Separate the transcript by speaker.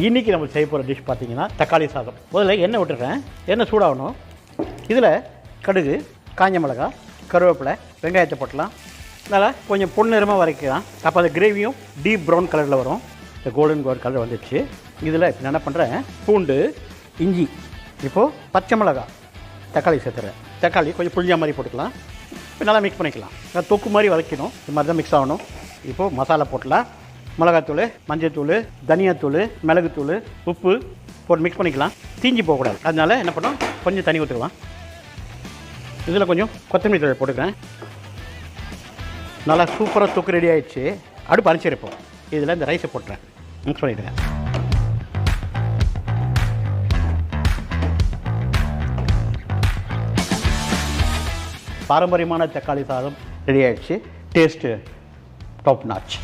Speaker 1: இன்றைக்கி நம்ம செய்ய போகிற டிஷ் பார்த்தீங்கன்னா தக்காளி சாதம். முதல்ல எண்ணெய் விட்டுறேன் எண்ணெய் சூடாகணும். இதில் கடுகு காஞ்ச மிளகாய் கருவேப்பிலை வெங்காயத்தை போட்டலாம். நல்லா கொஞ்சம் பொன்னிறமாக வரைக்கலாம் அப்போ அந்த கிரேவியும் டீப் ப்ரௌன் கலரில் வரும். இந்த கோல்டன் கோல்ட் கலர் வந்துடுச்சு. இதில் இப்போ என்ன பண்ணுறேன் பூண்டு இஞ்சி இப்போது பச்சை மிளகாய் தக்காளி சேர்த்துறேன். தக்காளி கொஞ்சம் புளிஞ்சா மாதிரி போட்டுக்கலாம். இப்போ நல்லா மிக்ஸ் பண்ணிக்கலாம். நல்லா தொக்கு மாதிரி வதக்கணும் இது மாதிரி தான் மிக்ஸ் ஆகணும். இப்போது மசாலா போட்டலாம். மிளகாத்தூள் மஞ்சத்தூள் தனியாத்தூள் மிளகுத்தூள் உப்பு போட்டு மிக்ஸ் பண்ணிக்கலாம். தீஞ்சி போகக்கூடாது. அதனால என்ன பண்ணோம் கொஞ்சம் தண்ணி ஊற்றுக்கலாம் இதில் கொஞ்சம் கொத்தமல்லி தழை போட்டுக்கிறேன். நல்லா சூப்பராக தூக்கு ரெடி ஆகிடுச்சு அடுப்பு அரைச்சிருப்போம். இதில் இந்த ரைஸை போட்டுறேன். மிக்ஸ் பண்ணிவிடுங்க பாரம்பரியமான தக்காளி சாதம் ரெடி ஆகிடுச்சு டேஸ்ட்டு டாப் நாச்